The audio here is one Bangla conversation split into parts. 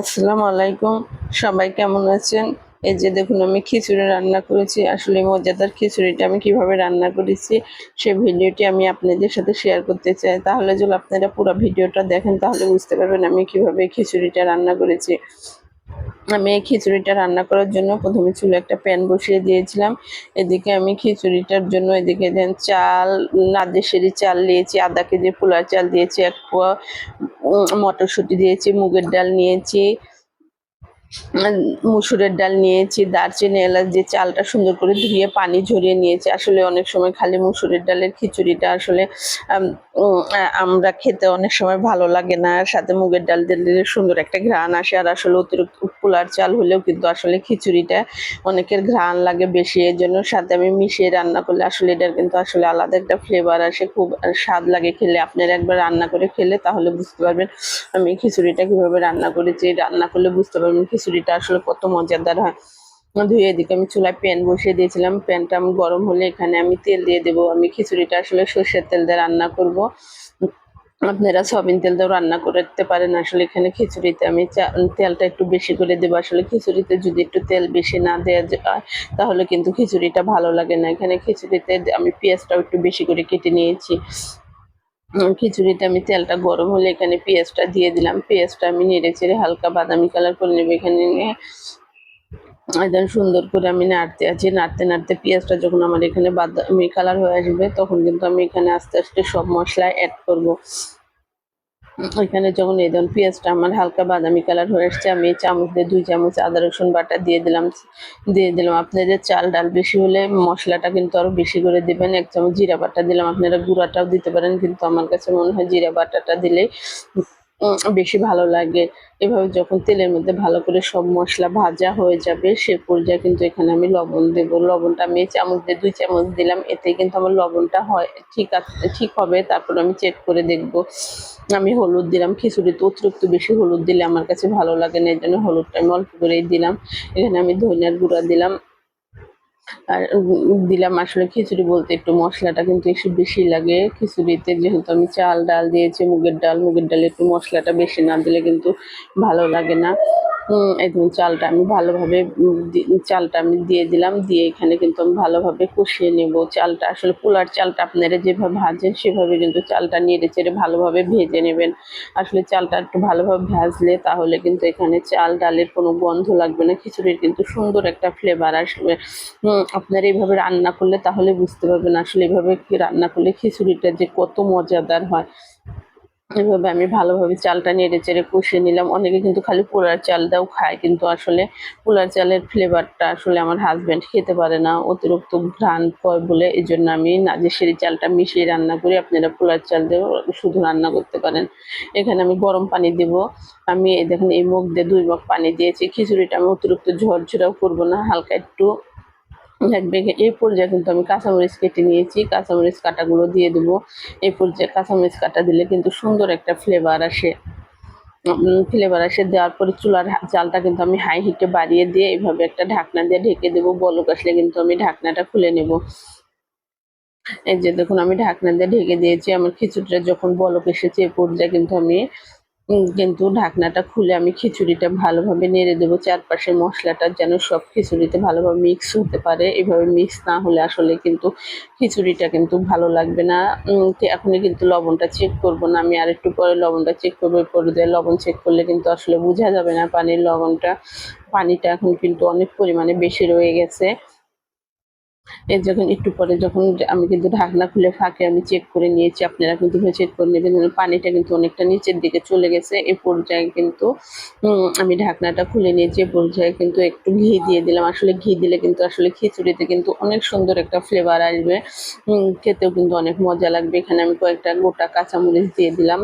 আসসালামু আলাইকুম। সবাই কেমন আছেন? এই যে দেখুন, আমি খিচুড়ি রান্না করেছি। আসলে মজাদার খিচুড়িটা আমি কীভাবে রান্না করেছি সেই ভিডিওটি আমি আপনাদের সাথে শেয়ার করতে চাই। তাহলে যদি আপনারা পুরো ভিডিওটা দেখেন, তাহলে বুঝতে পারবেন আমি কীভাবে খিচুড়িটা রান্না করেছি। আমি এই খিচুড়িটা রান্না করার জন্য প্রথমে চুলে একটা প্যান বসিয়ে দিয়েছিলাম। এদিকে আমি খিচুড়িটার জন্য এদিকে দেন চাল নাদেশেরি চাল নিয়েছি আধা কেজি পোলার চাল দিয়েছি, এক পোয়া মটরশুঁটি দিয়েছি মুগের ডাল নিয়েছি মুসুরের ডাল নিয়েছি, দারচিনি, এলাচ দিয়ে চালটা সুন্দর করে ধুয়ে পানি ঝরিয়ে নিয়েছি। আসলে অনেক সময় খালি মুসুরের ডালের খিচুড়িটা আসলে আমরা খেতে অনেক সময় ভালো লাগে না। সাথে মুগের ডাল দিলে সুন্দর একটা ঘ্রাণ আসে। আর আসলে অতিরিক্ত পোলার চাল হলেও কিন্তু আসলে খিচুড়িটা অনেকের ঘ্রাণ লাগে বেশি। এর জন্য সাথে আমি মিশিয়ে রান্না করলে আসলে এটার কিন্তু আসলে আলাদা একটা ফ্লেভার আসে, খুব স্বাদ লাগে খেলে। আপনারা একবার রান্না করে খেলে তাহলে বুঝতে পারবেন আমি খিচুড়িটা কীভাবে রান্না করেছি। রান্না করলে বুঝতে পারবেন খিচুড়িটা আসলে কত মজাদার হয়। ধুয়ে এদিকে আমি চুলায় প্যান বসিয়ে দিয়েছিলাম। প্যানটা আমি গরম হলে এখানে আমি তেল দিয়ে দেবো। আমি খিচুড়িটা আসলে সর্ষের তেল দিয়ে রান্না করব। আপনারা সয়াবিন তেল দিয়েও রান্না করতে পারেন। আসলে এখানে খিচুড়িতে আমি তেলটা একটু বেশি করে দেবো। আসলে খিচুড়িতে যদি একটু তেল বেশি না দেওয়া যায়, তাহলে কিন্তু খিচুড়িটা ভালো লাগে না। এখানে খিচুড়িতে আমি পেঁয়াজটাও একটু বেশি করে কেটে নিয়েছি। খিচুড়িতে আমি তেলটা গরম হলে এখানে পেঁয়াজটা দিয়ে দিলাম। পেঁয়াজটা আমি নেড়ে চেড়ে হালকা বাদামি কালার করে নেব এখানে নিয়ে। একদম সুন্দর করে আমি নাড়তে আছি। নাড়তে নাড়তে পেঁয়াজটা যখন আমার এখানে বাদামি কালার হয়ে আসবে, তখন কিন্তু আমি এখানে আস্তে আস্তে সব মশলা অ্যাড করব। এখানে যখন এই ধরুন পেঁয়াজটা আমার হালকা বাদামি কালার হয়ে আসছে, আমি চামচ দিয়ে দুই চামচ আদা, রসুন বাটা দিয়ে দিলাম দিয়ে দিলাম। আপনাদের চাল, ডাল বেশি হলে মশলাটা কিন্তু আরও বেশি করে দেবেন। এক চামচ জিরা বাটা দিলাম। আপনারা গুঁড়াটাও দিতে পারেন, কিন্তু আমার কাছে মনে হয় জিরা বাটাটা দিলেই বেশি ভালো লাগে। এভাবে যখন তেলের মধ্যে ভালো করে সব মশলা ভাজা হয়ে যাবে, সে পর্যায়ে কিন্তু এখানে আমি লবণ দেব। লবণটা আমি চামচ দিয়ে, দুই চামচ দিলাম, এতে কিন্তু আমার লবণটা হয়, ঠিক আছে ঠিক হবে, তারপর আমি চেক করে দেখব। আমি হলুদ দিলাম, খিচুড়িতে অতিরিক্ত বেশি হলুদ দিলে আমার কাছে ভালো লাগে না এই জন্য হলুদটা আমি অল্প করেই দিলাম। এখানে আমি ধনিয়ার গুঁড়া দিলাম আর দিলাম আসলে খিচুড়ি বলতে একটু মশলাটা কিন্তু একটু বেশি লাগে খিচুড়িতে যেহেতু আমি চাল, ডাল দিয়েছি, মুগের ডাল, মুগের ডালে একটু মশলাটা বেশি না দিলে কিন্তু ভালো লাগে না। একদম চালটা আমি ভালোভাবে চালটা আমি দিয়ে দিলাম, দিয়ে এখানে কিন্তু আমি ভালোভাবে কষিয়ে নেব। চালটা আসলে পোলার চালটা আপনারা যেভাবে ভাজেন, সেভাবে কিন্তু চালটা নেড়ে চেড়ে ভালোভাবে ভেজে নেবেন। আসলে চালটা একটু ভালোভাবে ভাজলে তাহলে কিন্তু এখানে চাল ডালের কোনো গন্ধ লাগবে না, খিচুড়ির কিন্তু সুন্দর একটা ফ্লেভার আসবে। আপনারা এইভাবে রান্না করলে তাহলে বুঝতে পারবেন আসলে এভাবে রান্না করলে খিচুড়িটা যে কত মজাদার হয়। এভাবে আমি ভালোভাবে চালটা নেড়ে চেড়ে কষিয়ে নিলাম। অনেকে কিন্তু খালি পোলার চালটাও খায়, কিন্তু আসলে পোলার চালের ফ্লেভারটা আসলে আমার হাজব্যান্ড খেতে পারে না, অতিরিক্ত ঘ্রাণ হয় বলে। এই জন্য আমি নাজেশ্বরী চালটা মিশিয়ে রান্না করি। আপনারা পোলার চাল দিয়েও শুধু রান্না করতে পারেন। এখানে আমি গরম পানি দেব। আমি দেখেন এই মুখ দিয়ে দুই মগ পানি দিয়েছি। খিচুড়িটা আমি অতিরিক্ত ঝরঝরাও করব না, হালকা একটু থাকবে এই পর্যায়ে কিন্তু আমি কাঁচামরিচ কেটে নিয়েছি। কাঁচামরিচ কাটাগুলো দিয়ে দেবো। এই পর্যায়ে কাঁচামরিচ কাটা দিলে কিন্তু সুন্দর একটা ফ্লেভার আসে। ফ্লেভার আসে। দেওয়ার পরে চুলার জালটা কিন্তু আমি হাই হিটে বাড়িয়ে দিয়ে এইভাবে একটা ঢাকনা দিয়ে ঢেকে দেবো। বলক আসলে কিন্তু আমি ঢাকনাটা খুলে নেব। এই যে দেখুন, আমি ঢাকনা দিয়ে ঢেকে দিয়েছি। আমার খিচুড়িটা যখন বলক এসেছে এ পর্যায়ে কিন্তু আমি কিন্তু ঢাকনাটা খুলে আমি খিচুড়িটা ভালোভাবে নেড়ে দেবো। চারপাশে মশলাটা যেন সব খিচুড়িতে ভালোভাবে মিক্স হতে পারে। এভাবে মিক্স না হলে আসলে কিন্তু খিচুড়িটা কিন্তু ভালো লাগবে না। এখনই কিন্তু লবণটা চেক করব না। আমি আর একটু পরে লবণটা চেক করব। পরে দিয়ে লবণ চেক করলে কিন্তু আসলে বোঝা যাবে না পানির লবণটা। পানিটা এখন কিন্তু অনেক পরিমাণে বেশি রয়ে গেছে। এই যখন একটু পরে যখন আমি কিন্তু ঢাকনা খুলে ফাঁকে আমি চেক করে নিয়েছি, আপনারা কিন্তু চেক করে নেবেন। যেন পানিটা কিন্তু অনেকটা নিচের দিকে চলে গেছে। এ পর্যায়ে কিন্তু আমি ঢাকনাটা খুলে নিয়েছি। এই পর্যায়ে কিন্তু একটু ঘি দিয়ে দিলাম। আসলে ঘি দিলে কিন্তু আসলে খিচুড়িতে কিন্তু অনেক সুন্দর একটা ফ্লেভার আসবে। খেতেও কিন্তু অনেক মজা লাগবে। এখানে আমি কয়েকটা গোটা কাঁচামরিচ দিয়ে দিলাম।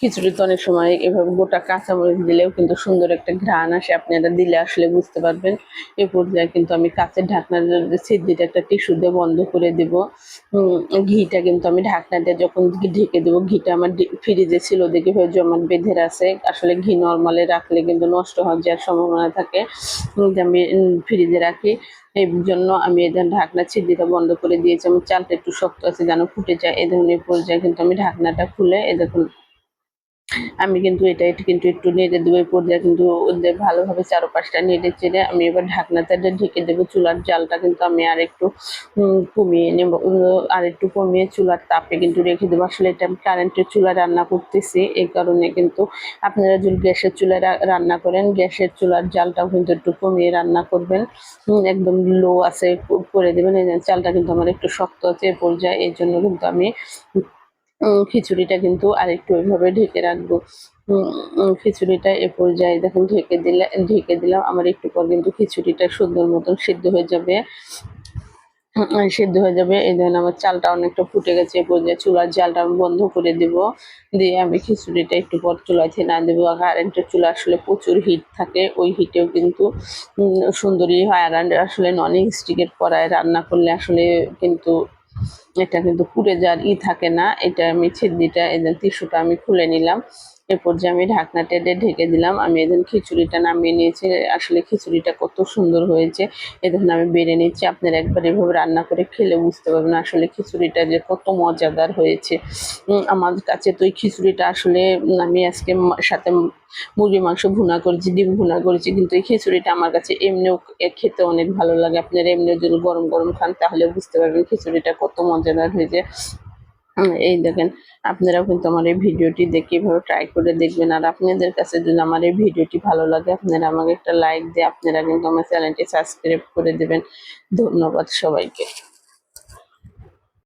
খিচুড়িতে অনেক সময় এভাবে গোটা কাঁচামরিচ দিলেও কিন্তু সুন্দর একটা ঘ্রাণ আসে। আপনি এটা দিলে আসলে বুঝতে পারবেন। এ পর্যায়ে কিন্তু আমি কাঁচের ঢাকনার সিদ্ধিটা একটা টিস্যু দিয়ে বন্ধ করে দেব। ঘিটা কিন্তু আমি ঢাকনা দিয়ে যখন ঢেকে দেবো, ঘিটা আমার ফ্রিজে ছিল দেখে ভেবে জমাট বেঁধে আছে আসলে ঘি নর্মালে রাখলে কিন্তু নষ্ট হওয়ার যাওয়ার সম্ভাবনা থাকে আমি ফ্রিজে রাখি। এই জন্য আমি ধরনের ঢাকনা ছিদ্রিটা বন্ধ করে দিয়েছি। আমার চালটা একটু শক্ত আছে যেন ফুটে যায়। এই ধরনের পর্যায়ে কিন্তু আমি ঢাকনাটা খুলে এ দেখুন আমি কিন্তু এটা এটা কিন্তু একটু নেড়ে দেবো, এই পর্যায়ে কিন্তু ওদের ভালোভাবে চারপাশটা নেড়ে চেড়ে আমি এবার ঢাকনাতে ঢেকে দেবো। চুলার জালটা কিন্তু আমি আর একটু কমিয়ে নেব আর একটু কমিয়ে চুলার তাপে কিন্তু রেখে দেবো। আসলে এটা আমি কারেন্টের চুলা রান্না করতেছি, এই কারণে কিন্তু আপনারা যদি গ্যাসের চুলায় রান্না করেন, গ্যাসের চুলার জালটাও কিন্তু একটু কমিয়ে রান্না করবেন। একদম লো আছে করে দেবেন, এই চালটা কিন্তু আমার একটু শক্ত আছে এ পর্যায়ে, এই জন্য কিন্তু আমি খিচুড়িটা কিন্তু আরেকটু ওইভাবে ঢেকে রাখব। খিচুড়িটা এ পর্যায়ে দেখুন ঢেকে দিলে ঢেকে দিলাম। আমার একটু পর কিন্তু খিচুড়িটা সুন্দর মতন সিদ্ধ হয়ে যাবে। উম, সিদ্ধ হয়ে যাবে। এই ধরনের আমার চালটা অনেকটা ফুটে গেছে। এ পর্যায়ে চুলার জালটা আমি বন্ধ করে দিব। দিয়ে আমি খিচুড়িটা একটু পর চুলায় না দেবো। কারেন্টের চুলা আসলে প্রচুর হিট থাকে। ওই হিটেও কিন্তু উম, সুন্দরই হয়। আর আসলে নন স্টিকের কড়ায় রান্না করলে আসলে কিন্তু এটা কিন্তু পুড়ে যাওয়ার ই থাকে না। এটা আমি ছিদ্রিটা এদের টিস্যুটা আমি খুলে নিলাম। এরপর যে আমি ঢাকনা টেডে ঢেকে দিলাম, আমি এদিন খিচুড়িটা নামিয়ে নিয়েছি। আসলে খিচুড়িটা কত সুন্দর হয়েছে, এদিন আমি বেড়ে নিচ্ছি। আপনারা একবার এভাবে রান্না করে খেলে বুঝতে পারবেন আসলে খিচুড়িটা যে কত মজাদার হয়েছে। আমার কাছে তো এই খিচুড়িটা আসলে আমি আজকে সাথে মুরগি মাংস ভুনা করেছি, ডিম ভুনা করেছি, কিন্তু এই খিচুড়িটা আমার কাছে এমনিও খেতে অনেক ভালো লাগে। আপনারা এমনিও যদি গরম গরম খান তাহলে বুঝতে পারবেন খিচুড়িটা কত মজাদার হয়েছে। এই দেখেন, আপনারাও কিন্তু আমার এই ভিডিওটি দেখে এভাবে ট্রাই করে দেখবেন। আর আপনাদের কাছে যদি আমার এই ভিডিওটি ভালো লাগে, আপনারা আমাকে একটা লাইক দিয়ে আপনারা কিন্তু আমার চ্যানেলটি সাবস্ক্রাইব করে দেবেন। ধন্যবাদ সবাইকে।